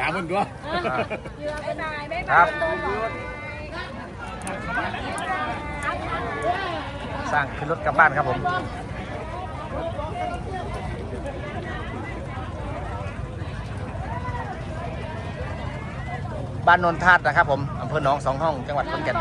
ถามมันด้วยครับสร้างขึ้นรถกลับบ้านครับผมบ้านนนทาดนะครับผมอำเภอหนองสองห้อง จังหวัดขอนแก่น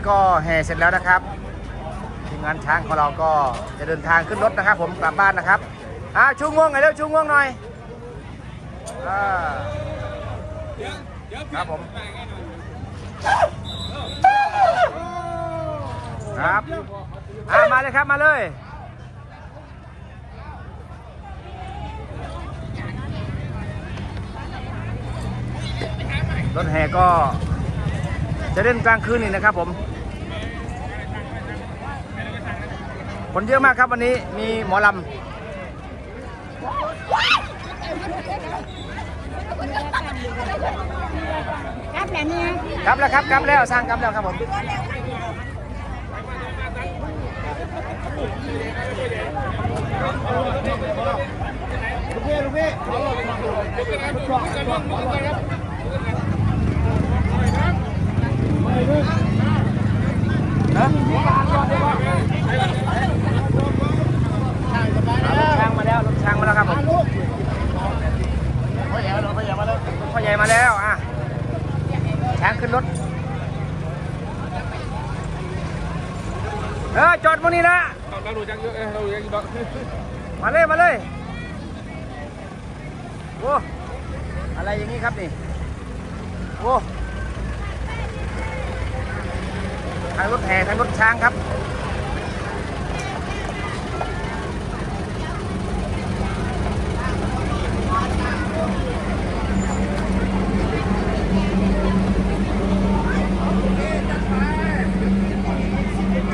นี้ก็แห่เสร็จแล้วนะครับทีมงานช้างของเราก็จะเดินทางขึ้นรถนะครับ ผมกลับบ้านนะครับอ่าชูง่วงหน่อยเร็วชูง่วงหน่อยอ่าครับผมครับอ่ามาเลยครับมาเลยรถแห่ก็จะเล่นกลางคืนนี่นะครับผม คนเยอะมากครับวันนี้มีหมอลครับแบบนี้ำครับแล้วครับครับแล้วสร้างครับแล้วครับผมลูกพี่ลูกพี่ รถช้างมาแล้วรถช้างมาแล้วครับผมพ่อใหญ่มาแล้วพ่อใหญ่มาแล้วพ่อใหญ่มาแล้วอะช้างขึ้นรถเออจอดตรงนี้นะเราดูจังเยอะเราดูจังเยอะมาเลยมาเลยโอ้อะไรอย่างนี้ครับนี่โอ้ทางรถแห่ทางรถช้างครับ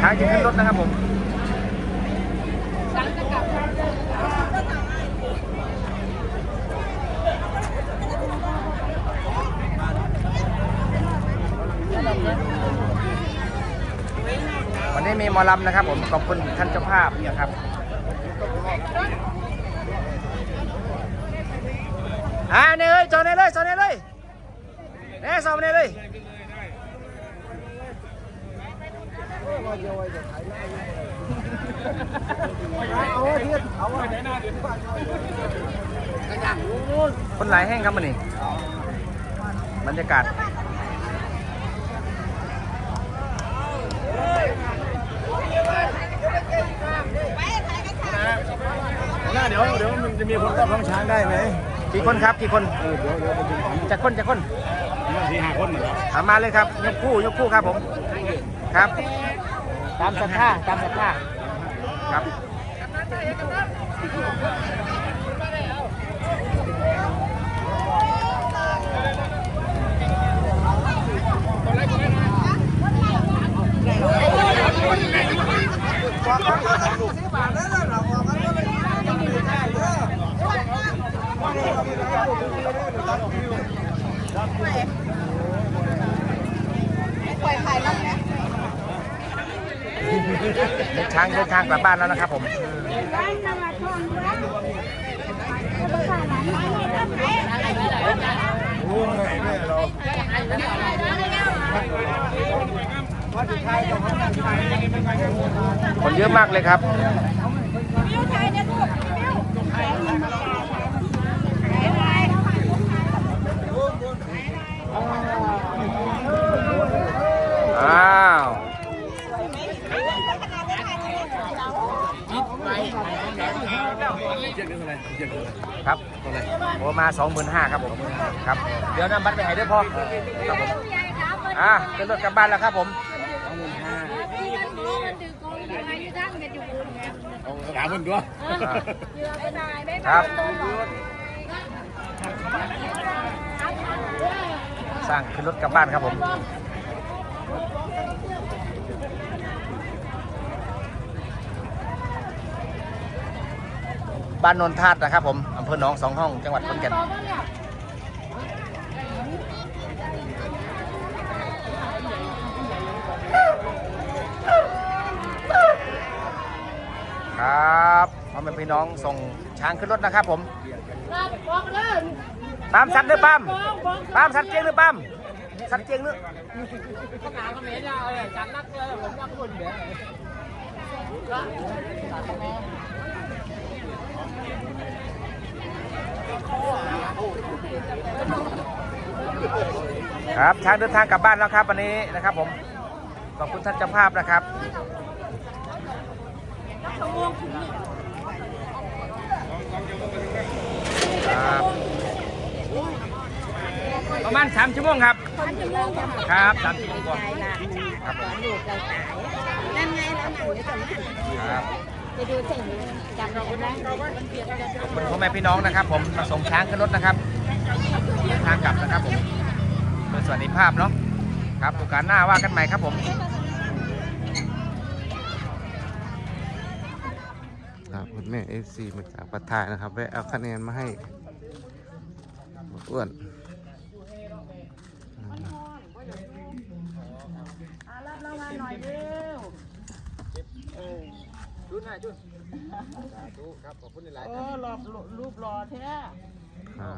ช้างจะขึ้นรถนะครับผมวันนี้มีหมอลำนะครับผมขอบคุณท่านเจ้าภาพนะครับอ่าเนี่ยเลยจอเนี่ยเลยจอเนี่ยเลยเนี่ยสอบเนี่ยเลย คนหลายแห้งครับมันนี่บรรยากาศหน้าเดี๋ยวเดี๋ยวมันจะมีคนกับน้องช้างได้ไหมกี่คนครับกี่คนเดี๋ยวเดี๋ยวมันเป็นจะคนจะคนสี่ห้าคนเหรอถามมาเลยครับยกคู่ยกคู่ครับผม ครับ ตามศรัทธาตามศรัทธาครับ เดินทางเดินทางกลับบ้านแล้วนะครับผมคนเยอะมากเลยครับ มิวไทยเนี่ยลูกมิว อ้าว เจ็ดเรื่องอะไรเจ็ ดเรื่องอะไรครับโอ้มา25,000ครับผมครับ เดี๋ยวนำบัตรไปให้ด้วยพ่อครับผมอะขึ้นรถกลับบ้านแล้วครับผมเอาเงินห้าที่มันรู้มันถือของอยู่ไงอยู่ทั้งกันอยู่บนไงเอาเอาถามเพิ่นตัวครับ สร้างขึ้นรถกลับบ้านครับผม บ้านนนทาดนะครับผมอำเภอหนองสองห้อง จังหวัดขอนแก่นครับพ่อแม่พี่น้องส่งช้างขึ้นรถนะครับผมปามสัตว์หรือปามปามสัตว์เจียงหรือปามสัตว์เจียงหรือ ครับช้างเดินทางกลับบ้านแล้วครับวันนี้นะครับผมขอบคุณท่านเจ้าภาพนะครับประมาณสามชั่วโมงครับครับสามชั่วโมงกว่าใจละครับนั่นไงแล้วหนังเดี๋ยวก่อนนะครับ จะดูเส้นจำได้ไหมขอบคุณพ่อแม่พี่น้องนะครับ ผมมาส่งช้างขึ้นรถนะครับเดินทางกลับนะครับผมโดยสวัสดิภาพเนาะครับโอกาสหน้าว่ากันใหม่ครับผมครับคุณแม่เอฟซีมาจากปัทายนะครับแวะเอาคะแนนมาให้หมดอ้วน รับรางวัลหน่อยเร็ว จุดหน่อยจุดครับขอบคุณหลายเออหลอกรูปรอแท้อ่า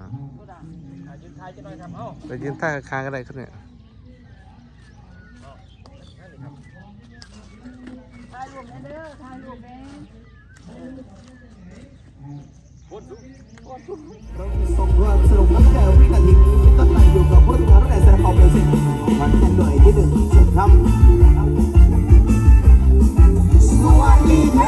ยืนท้ายจะหน่อยครับเอ้าไปยืนใต้อาคารก็ได้ครับเนี่ยถ่ายรูปแม่เด้อถ่ายรูปแม่ส่งความสนุกตั้งแต่วินาทีต้นไปอยู่กับผู้ทำงานตั้งแต่แสดงออกเป็นสิ่งวันกันหน่วยที่หนึ่งเช่นครับสวัสดีครับ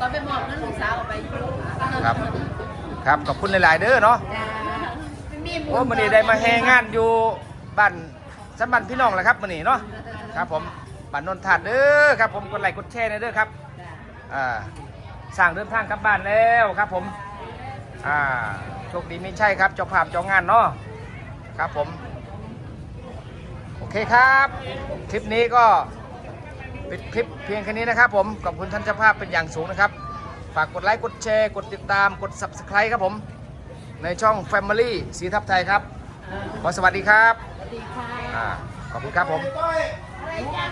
ตอนไปมอบนั่นลูกสาวเอาไปครับ ครับขอบคุณหลาย ๆ เด้อเนาะโอ้มันนี่ได้มาแห่งานอยู่บ้านสันบันพี่น้องแหละครับมันนี่เนาะครับผมบ้านนนทาดเด้อครับ ผมกดไลค์กดแชร์นะเด้อครับอ่าสร้างเดินทางกลับบ้านแล้วครับผมอ่าโชคดีไม่ใช่ครับเจ้าภาพเจ้างานเนาะครับผม โอเคครับ คลิปนี้ก็ ปิดคลิปเพียงแค่นี้นะครับผม ขอบคุณท่านเจ้าภาพเป็นอย่างสูงนะครับ ฝากกดไลค์ กดแชร์ กดติดตาม กด subscribe ครับผม ในช่อง Family สีทับไทยครับ ขอสวัสดีครับ สวัสดีค่ะอ่าขอบคุณครับผม อะไรจ้ะ